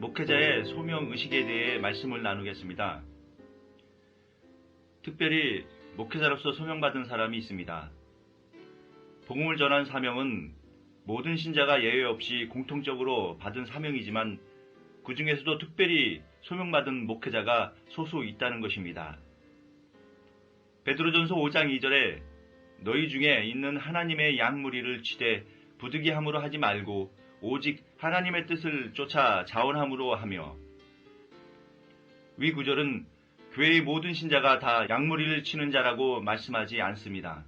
목회자의 소명 의식에 대해 말씀을 나누겠습니다. 특별히 목회자로서 소명받은 사람이 있습니다. 복음을 전한 사명은 모든 신자가 예외 없이 공통적으로 받은 사명이지만 그 중에서도 특별히 소명받은 목회자가 소수 있다는 것입니다. 베드로전서 5장 2절에 너희 중에 있는 하나님의 양무리를 치되 부득이함으로 하지 말고 오직 하나님의 뜻을 쫓아 자원함으로 하며 위 구절은 교회의 모든 신자가 다 양무리를 치는 자라고 말씀하지 않습니다.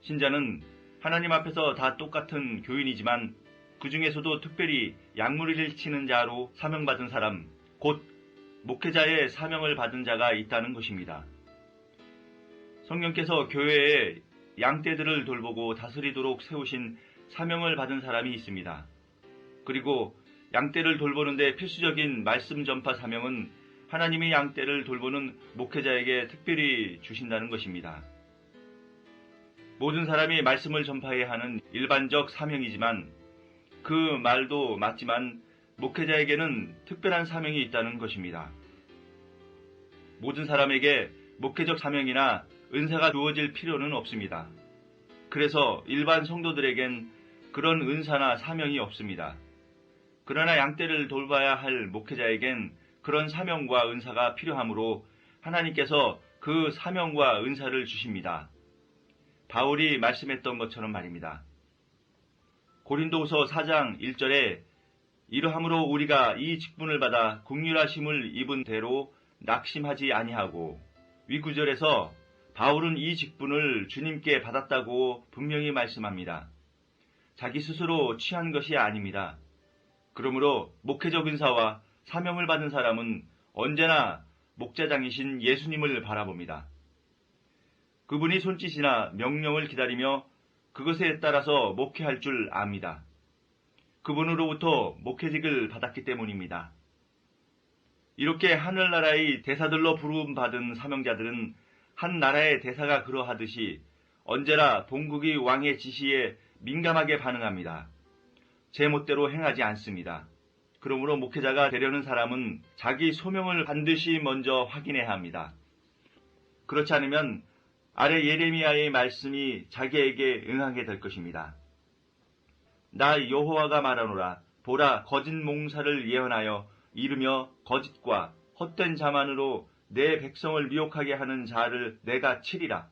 신자는 하나님 앞에서 다 똑같은 교인이지만 그 중에서도 특별히 양무리를 치는 자로 사명받은 사람, 곧 목회자의 사명을 받은 자가 있다는 것입니다. 성령께서 교회에 양떼들을 돌보고 다스리도록 세우신 사명을 받은 사람이 있습니다. 그리고 양떼를 돌보는데 필수적인 말씀 전파 사명은 하나님의 양떼를 돌보는 목회자에게 특별히 주신다는 것입니다. 모든 사람이 말씀을 전파해야 하는 일반적 사명이지만 그 말도 맞지만 목회자에게는 특별한 사명이 있다는 것입니다. 모든 사람에게 목회적 사명이나 은사가 주어질 필요는 없습니다. 그래서 일반 성도들에겐 그런 은사나 사명이 없습니다. 그러나 양떼를 돌봐야 할 목회자에겐 그런 사명과 은사가 필요하므로 하나님께서 그 사명과 은사를 주십니다. 바울이 말씀했던 것처럼 말입니다. 고린도후서 4장 1절에 이러함으로 우리가 이 직분을 받아 국률하심을 입은 대로 낙심하지 아니하고 위구절에서 바울은 이 직분을 주님께 받았다고 분명히 말씀합니다. 자기 스스로 취한 것이 아닙니다. 그러므로 목회적 은사와 사명을 받은 사람은 언제나 목자장이신 예수님을 바라봅니다. 그분이 손짓이나 명령을 기다리며 그것에 따라서 목회할 줄 압니다. 그분으로부터 목회직을 받았기 때문입니다. 이렇게 하늘나라의 대사들로 부름받은 사명자들은 한 나라의 대사가 그러하듯이 언제나 본국의 왕의 지시에 민감하게 반응합니다. 제 멋대로 행하지 않습니다. 그러므로 목회자가 되려는 사람은 자기 소명을 반드시 먼저 확인해야 합니다. 그렇지 않으면 아래 예레미야의 말씀이 자기에게 응하게 될 것입니다. 나 여호와가 말하노라 보라 거짓 몽사를 예언하여 이르며 거짓과 헛된 자만으로 내 백성을 미혹하게 하는 자를 내가 치리라.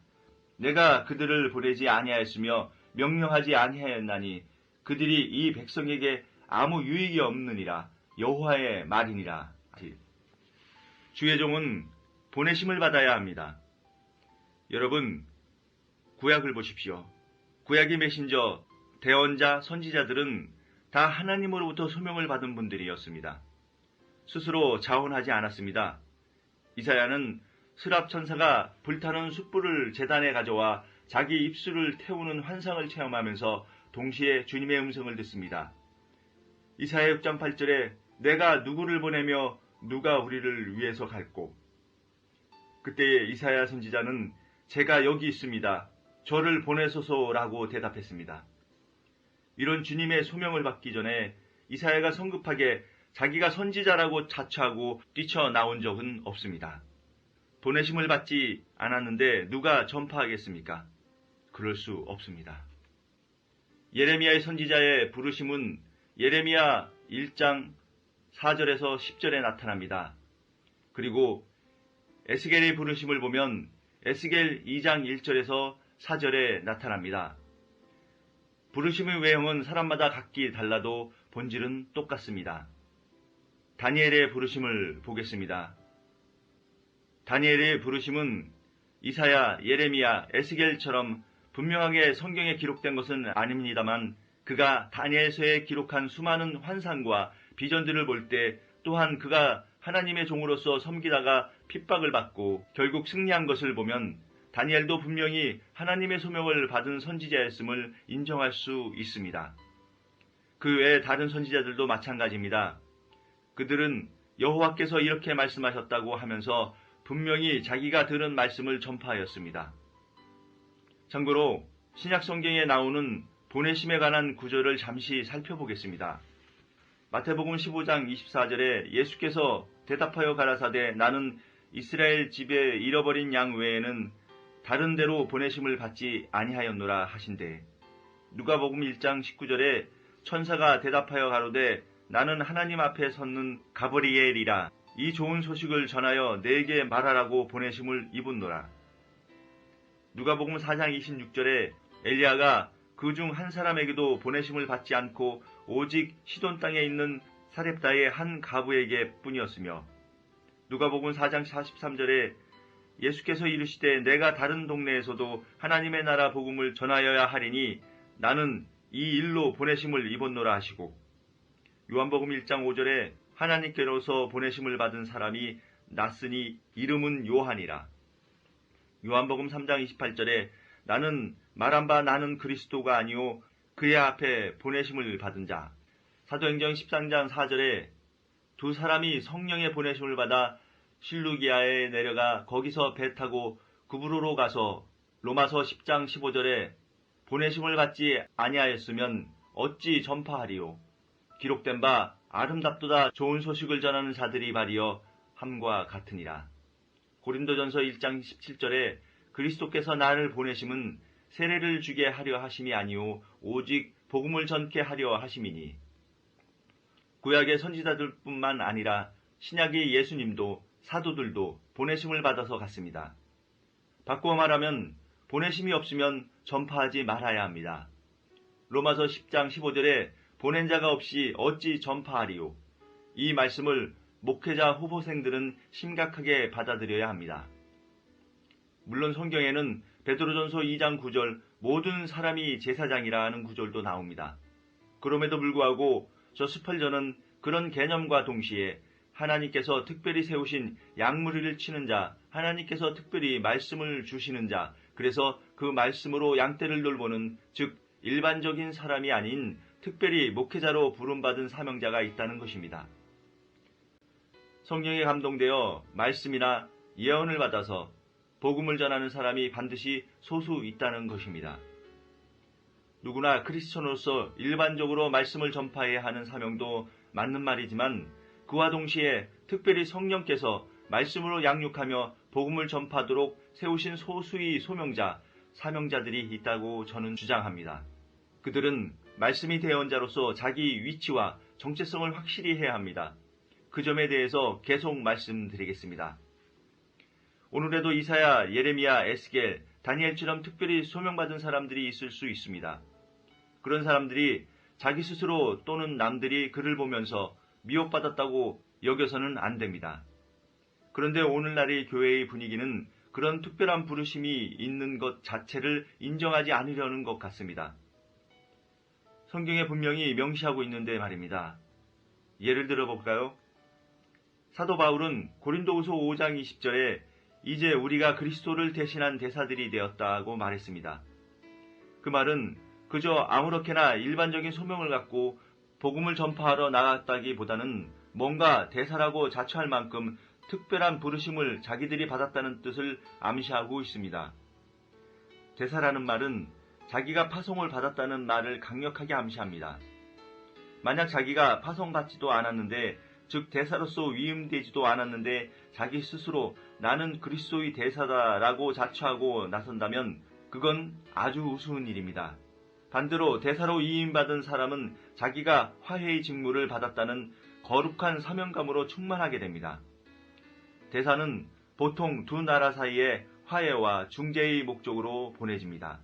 내가 그들을 보내지 아니하였으며 명령하지 아니하였나니 그들이 이 백성에게 아무 유익이 없느니라. 여호와의 말이니라. 주의 종은 보내심을 받아야 합니다. 여러분, 구약을 보십시오. 구약의 메신저, 대언자, 선지자들은 다 하나님으로부터 소명을 받은 분들이었습니다. 스스로 자원하지 않았습니다. 이사야는 스랍 천사가 불타는 숯불을 재단에 가져와 자기 입술을 태우는 환상을 체험하면서 동시에 주님의 음성을 듣습니다. 이사야 6장 8절에 내가 누구를 보내며 누가 우리를 위해서 갈고 그때에 이사야 선지자는 제가 여기 있습니다. 저를 보내소서라고 대답했습니다. 이런 주님의 소명을 받기 전에 이사야가 성급하게 자기가 선지자라고 자처하고 뛰쳐나온 적은 없습니다. 보내심을 받지 않았는데 누가 전파하겠습니까? 그럴 수 없습니다. 예레미야의 선지자의 부르심은 예레미야 1장 4절에서 10절에 나타납니다. 그리고 에스겔의 부르심을 보면 에스겔 2장 1절에서 4절에 나타납니다. 부르심의 외형은 사람마다 각기 달라도 본질은 똑같습니다. 다니엘의 부르심을 보겠습니다. 다니엘의 부르심은 이사야, 예레미야, 에스겔처럼 분명하게 성경에 기록된 것은 아닙니다만 그가 다니엘서에 기록한 수많은 환상과 비전들을 볼 때 또한 그가 하나님의 종으로서 섬기다가 핍박을 받고 결국 승리한 것을 보면 다니엘도 분명히 하나님의 소명을 받은 선지자였음을 인정할 수 있습니다. 그 외 다른 선지자들도 마찬가지입니다. 그들은 여호와께서 이렇게 말씀하셨다고 하면서 분명히 자기가 들은 말씀을 전파하였습니다. 참고로 신약 성경에 나오는 보내심에 관한 구절을 잠시 살펴보겠습니다. 마태복음 15장 24절에 예수께서 대답하여 가라사대 나는 이스라엘 집에 잃어버린 양 외에는 다른 데로 보내심을 받지 아니하였노라 하신대. 누가복음 1장 19절에 천사가 대답하여 가로되 나는 하나님 앞에 섰는 가브리엘이라 이 좋은 소식을 전하여 내게 말하라고 보내심을 입은노라. 누가복음 4장 26절에 엘리야가 그 중 한 사람에게도 보내심을 받지 않고 오직 시돈 땅에 있는 사렙다의 한 가부에게 뿐이었으며 누가복음 4장 43절에 예수께서 이르시되 내가 다른 동네에서도 하나님의 나라 복음을 전하여야 하리니 나는 이 일로 보내심을 입었노라 하시고 요한복음 1장 5절에 하나님께로서 보내심을 받은 사람이 났으니 이름은 요한이라. 요한복음 3장 28절에 나는 말한 바 나는 그리스도가 아니요 그의 앞에 보내심을 받은 자. 사도행전 13장 4절에 두 사람이 성령의 보내심을 받아 실루기아에 내려가 거기서 배 타고 구브로로 가서 로마서 10장 15절에 보내심을 받지 아니하였으면 어찌 전파하리요. 기록된 바 아름답도다 좋은 소식을 전하는 자들이 발이여 함과 같으니라. 고린도전서 1장 17절에 그리스도께서 나를 보내심은 세례를 주게 하려 하심이 아니오 오직 복음을 전케 하려 하심이니 구약의 선지자들뿐만 아니라 신약의 예수님도 사도들도 보내심을 받아서 갔습니다. 바꾸어 말하면 보내심이 없으면 전파하지 말아야 합니다. 로마서 10장 15절에 보낸 자가 없이 어찌 전파하리요. 이 말씀을 목회자 후보생들은 심각하게 받아들여야 합니다. 물론 성경에는 베드로전서 2장 9절 모든 사람이 제사장이라 하는 구절도 나옵니다. 그럼에도 불구하고 저 스펄전은 그런 개념과 동시에 하나님께서 특별히 세우신 양무리를 치는 자, 하나님께서 특별히 말씀을 주시는 자, 그래서 그 말씀으로 양떼를 돌보는 즉 일반적인 사람이 아닌 특별히 목회자로 부름받은 사명자가 있다는 것입니다. 성령에 감동되어 말씀이나 예언을 받아서 복음을 전하는 사람이 반드시 소수 있다는 것입니다. 누구나 크리스천으로서 일반적으로 말씀을 전파해야 하는 사명도 맞는 말이지만 그와 동시에 특별히 성령께서 말씀으로 양육하며 복음을 전파하도록 세우신 소수의 소명자, 사명자들이 있다고 저는 주장합니다. 그들은 말씀이 대언자로서 자기 위치와 정체성을 확실히 해야 합니다. 그 점에 대해서 계속 말씀드리겠습니다. 오늘에도 이사야, 예레미야, 에스겔, 다니엘처럼 특별히 소명받은 사람들이 있을 수 있습니다. 그런 사람들이 자기 스스로 또는 남들이 그를 보면서 미혹받았다고 여겨서는 안 됩니다. 그런데 오늘날의 교회의 분위기는 그런 특별한 부르심이 있는 것 자체를 인정하지 않으려는 것 같습니다. 성경에 분명히 명시하고 있는데 말입니다. 예를 들어 볼까요? 사도 바울은 고린도후서 5장 20절에 이제 우리가 그리스도를 대신한 대사들이 되었다고 말했습니다. 그 말은 그저 아무렇게나 일반적인 소명을 갖고 복음을 전파하러 나갔다기보다는 뭔가 대사라고 자처할 만큼 특별한 부르심을 자기들이 받았다는 뜻을 암시하고 있습니다. 대사라는 말은 자기가 파송을 받았다는 말을 강력하게 암시합니다. 만약 자기가 파송받지도 않았는데 즉 대사로서 위임되지도 않았는데 자기 스스로 나는 그리스도의 대사다라고 자처하고 나선다면 그건 아주 우스운 일입니다. 반대로 대사로 위임받은 사람은 자기가 화해의 직무를 받았다는 거룩한 사명감으로 충만하게 됩니다. 대사는 보통 두 나라 사이에 화해와 중재의 목적으로 보내집니다.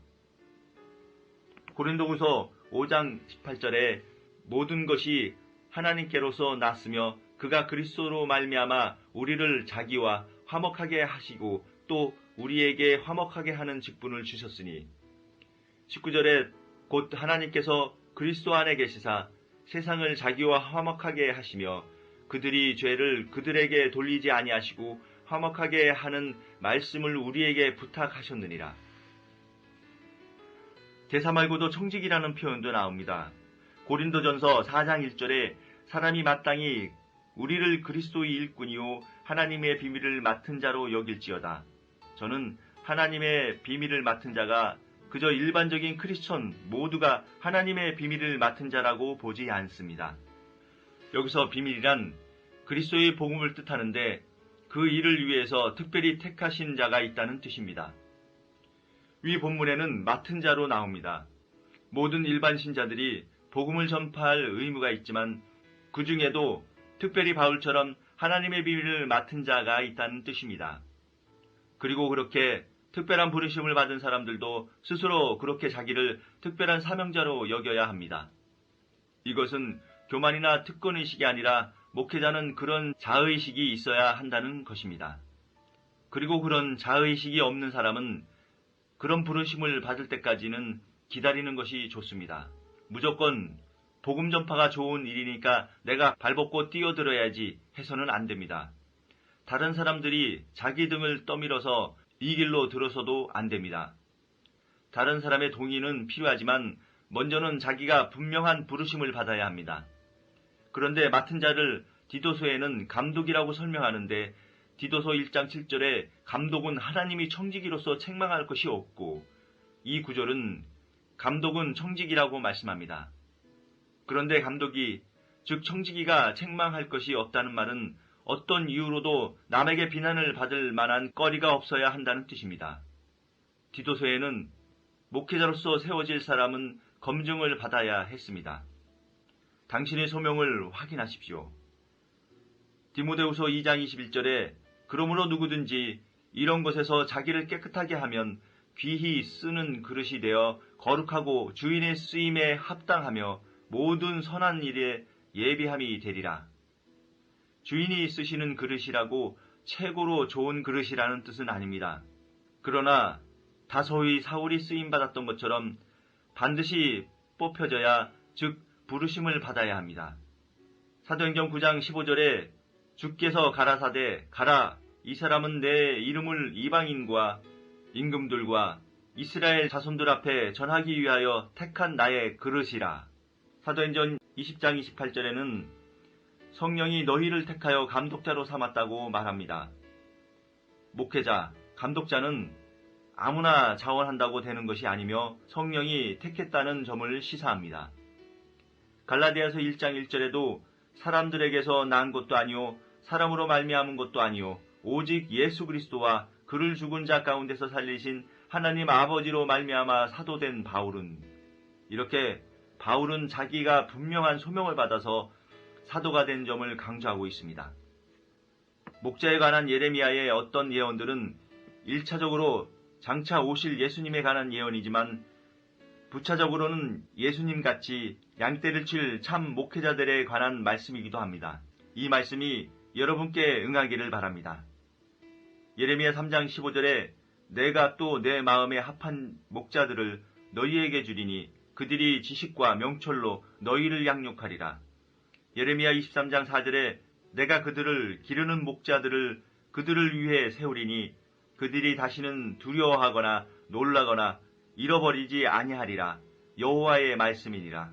고린도후서 5장 18절에 모든 것이 하나님께로서 났으며 그가 그리스도로 말미암아 우리를 자기와 화목하게 하시고 또 우리에게 화목하게 하는 직분을 주셨으니 19절에 곧 하나님께서 그리스도 안에 계시사 세상을 자기와 화목하게 하시며 그들이 죄를 그들에게 돌리지 아니하시고 화목하게 하는 말씀을 우리에게 부탁하셨느니라. 대사 말고도 청직이라는 표현도 나옵니다. 고린도전서 4장 1절에 사람이 마땅히 우리를 그리스도의 일꾼이요 하나님의 비밀을 맡은 자로 여길지어다. 저는 하나님의 비밀을 맡은 자가 그저 일반적인 크리스천 모두가 하나님의 비밀을 맡은 자라고 보지 않습니다. 여기서 비밀이란 그리스도의 복음을 뜻하는데 그 일을 위해서 특별히 택하신 자가 있다는 뜻입니다. 위 본문에는 맡은 자로 나옵니다. 모든 일반 신자들이 복음을 전파할 의무가 있지만 그 중에도 특별히 바울처럼 하나님의 비밀을 맡은 자가 있다는 뜻입니다. 그리고 그렇게 특별한 부르심을 받은 사람들도 스스로 그렇게 자기를 특별한 사명자로 여겨야 합니다. 이것은 교만이나 특권의식이 아니라 목회자는 그런 자의식이 있어야 한다는 것입니다. 그리고 그런 자의식이 없는 사람은 그런 부르심을 받을 때까지는 기다리는 것이 좋습니다. 무조건 복음 전파가 좋은 일이니까 내가 발벗고 뛰어들어야지 해서는 안 됩니다. 다른 사람들이 자기 등을 떠밀어서 이 길로 들어서도 안 됩니다. 다른 사람의 동의는 필요하지만 먼저는 자기가 분명한 부르심을 받아야 합니다. 그런데 맡은 자를 디도서에는 감독이라고 설명하는데 디도서 1장 7절에 감독은 하나님이 청지기로서 책망할 것이 없고 이 구절은 감독은 청지기라고 말씀합니다. 그런데 감독이 즉 청지기가 책망할 것이 없다는 말은 어떤 이유로도 남에게 비난을 받을 만한 거리가 없어야 한다는 뜻입니다. 디도서에는 목회자로서 세워질 사람은 검증을 받아야 했습니다. 당신의 소명을 확인하십시오. 디모데후서 2장 21절에 그러므로 누구든지 이런 것에서 자기를 깨끗하게 하면 귀히 쓰는 그릇이 되어 거룩하고 주인의 쓰임에 합당하며 모든 선한 일에 예비함이 되리라. 주인이 쓰시는 그릇이라고 최고로 좋은 그릇이라는 뜻은 아닙니다. 그러나 다소히 사울이 쓰임 받았던 것처럼 반드시 뽑혀져야 즉 부르심을 받아야 합니다. 사도행전 9장 15절에 주께서 가라사대 가라 이 사람은 내 이름을 이방인과 임금들과 이스라엘 자손들 앞에 전하기 위하여 택한 나의 그릇이라. 사도행전 20장 28절에는 성령이 너희를 택하여 감독자로 삼았다고 말합니다. 목회자, 감독자는 아무나 자원한다고 되는 것이 아니며 성령이 택했다는 점을 시사합니다. 갈라디아서 1장 1절에도 사람들에게서 난 것도 아니요 사람으로 말미암은 것도 아니요 오직 예수 그리스도와 그를 죽은 자 가운데서 살리신 하나님 아버지로 말미암아 사도된 바울은 이렇게 바울은 자기가 분명한 소명을 받아서 사도가 된 점을 강조하고 있습니다. 목자에 관한 예레미야의 어떤 예언들은 1차적으로 장차 오실 예수님에 관한 예언이지만 부차적으로는 예수님 같이 양떼를 칠 참 목회자들에 관한 말씀이기도 합니다. 이 말씀이 여러분께 응하기를 바랍니다. 예레미야 3장 15절에 내가 또 내 마음에 합한 목자들을 너희에게 주리니 그들이 지식과 명철로 너희를 양육하리라. 예레미야 23장 4절에 내가 그들을 기르는 목자들을 그들을 위해 세우리니 그들이 다시는 두려워하거나 놀라거나 잃어버리지 아니하리라. 여호와의 말씀이니라.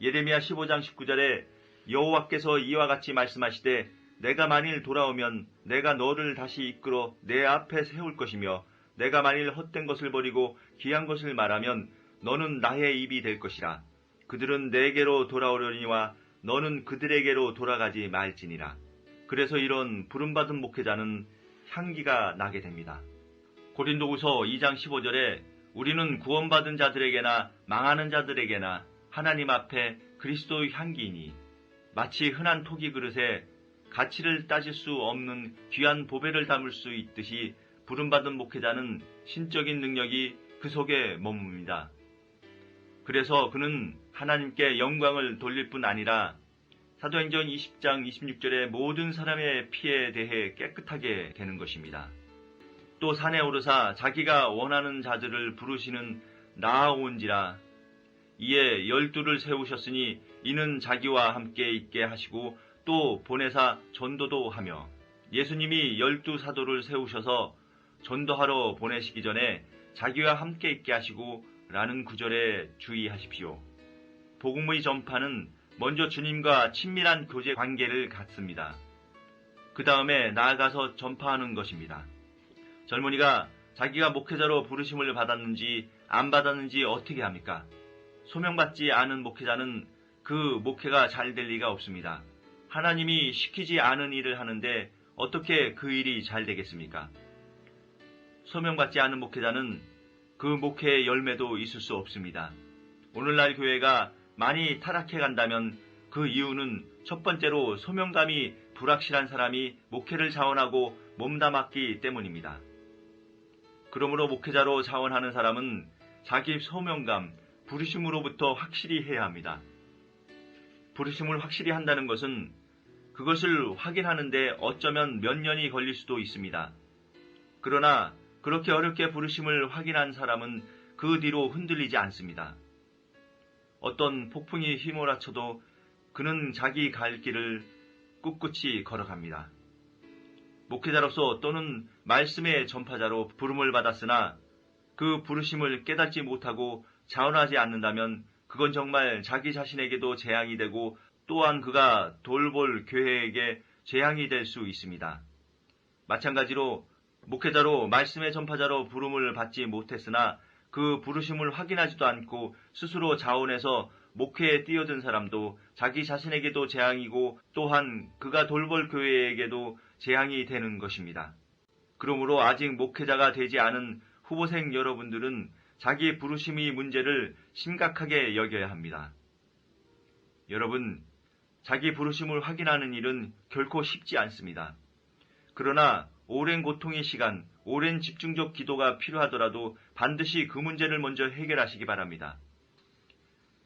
예레미야 15장 19절에 여호와께서 이와 같이 말씀하시되 내가 만일 돌아오면 내가 너를 다시 이끌어 내 앞에 세울 것이며 내가 만일 헛된 것을 버리고 귀한 것을 말하면 너는 나의 입이 될 것이라. 그들은 내게로 돌아오려니와 너는 그들에게로 돌아가지 말지니라. 그래서 이런 부름받은 목회자는 향기가 나게 됩니다. 고린도후서 2장 15절에 우리는 구원받은 자들에게나 망하는 자들에게나 하나님 앞에 그리스도의 향기이니 마치 흔한 토기 그릇에 가치를 따질 수 없는 귀한 보배를 담을 수 있듯이 부름받은 목회자는 신적인 능력이 그 속에 머뭅니다. 그래서 그는 하나님께 영광을 돌릴 뿐 아니라 사도행전 20장 26절에 모든 사람의 피에 대해 깨끗하게 되는 것입니다. 또 산에 오르사 자기가 원하는 자들을 부르시는 나아온지라 이에 열두를 세우셨으니 이는 자기와 함께 있게 하시고 또 보내사 전도도 하며 예수님이 열두 사도를 세우셔서 전도하러 보내시기 전에 자기와 함께 있게 하시고 라는 구절에 주의하십시오. 복음의 전파는 먼저 주님과 친밀한 교제 관계를 갖습니다. 그 다음에 나아가서 전파하는 것입니다. 젊은이가 자기가 목회자로 부르심을 받았는지 안 받았는지 어떻게 합니까? 소명받지 않은 목회자는 그 목회가 잘 될 리가 없습니다. 하나님이 시키지 않은 일을 하는데 어떻게 그 일이 잘 되겠습니까? 소명받지 않은 목회자는 그 목회의 열매도 있을 수 없습니다. 오늘날 교회가 많이 타락해 간다면 그 이유는 첫 번째로 소명감이 불확실한 사람이 목회를 자원하고 몸담았기 때문입니다. 그러므로 목회자로 자원하는 사람은 자기 소명감, 부르심으로부터 확실히 해야 합니다. 부르심을 확실히 한다는 것은 그것을 확인하는데 어쩌면 몇 년이 걸릴 수도 있습니다. 그러나 그렇게 어렵게 부르심을 확인한 사람은 그 뒤로 흔들리지 않습니다. 어떤 폭풍이 휘몰아쳐도 그는 자기 갈 길을 꿋꿋이 걸어갑니다. 목회자로서 또는 말씀의 전파자로 부름을 받았으나 그 부르심을 깨닫지 못하고 자원하지 않는다면 그건 정말 자기 자신에게도 재앙이 되고 또한 그가 돌볼 교회에게 재앙이 될 수 있습니다. 마찬가지로 목회자로 말씀의 전파자로 부름을 받지 못했으나 그 부르심을 확인하지도 않고 스스로 자원해서 목회에 뛰어든 사람도 자기 자신에게도 재앙이고 또한 그가 돌볼 교회에게도 재앙이 되는 것입니다. 그러므로 아직 목회자가 되지 않은 후보생 여러분들은 자기 부르심의 문제를 심각하게 여겨야 합니다. 여러분, 자기 부르심을 확인하는 일은 결코 쉽지 않습니다. 그러나 오랜 고통의 시간, 오랜 집중적 기도가 필요하더라도 반드시 그 문제를 먼저 해결하시기 바랍니다.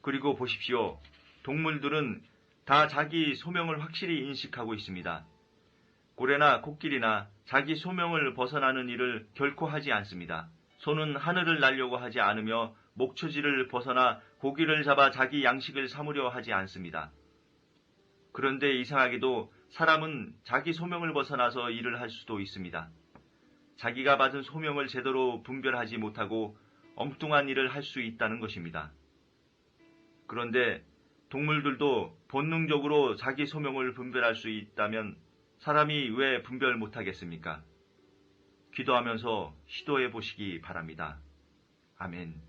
그리고 보십시오. 동물들은 다 자기 소명을 확실히 인식하고 있습니다. 고래나 코끼리나 자기 소명을 벗어나는 일을 결코 하지 않습니다. 소는 하늘을 날려고 하지 않으며 목초지를 벗어나 고기를 잡아 자기 양식을 삼으려 하지 않습니다. 그런데 이상하게도 사람은 자기 소명을 벗어나서 일을 할 수도 있습니다. 자기가 받은 소명을 제대로 분별하지 못하고 엉뚱한 일을 할 수 있다는 것입니다. 그런데 동물들도 본능적으로 자기 소명을 분별할 수 있다면 사람이 왜 분별 못하겠습니까? 기도하면서 시도해 보시기 바랍니다. 아멘.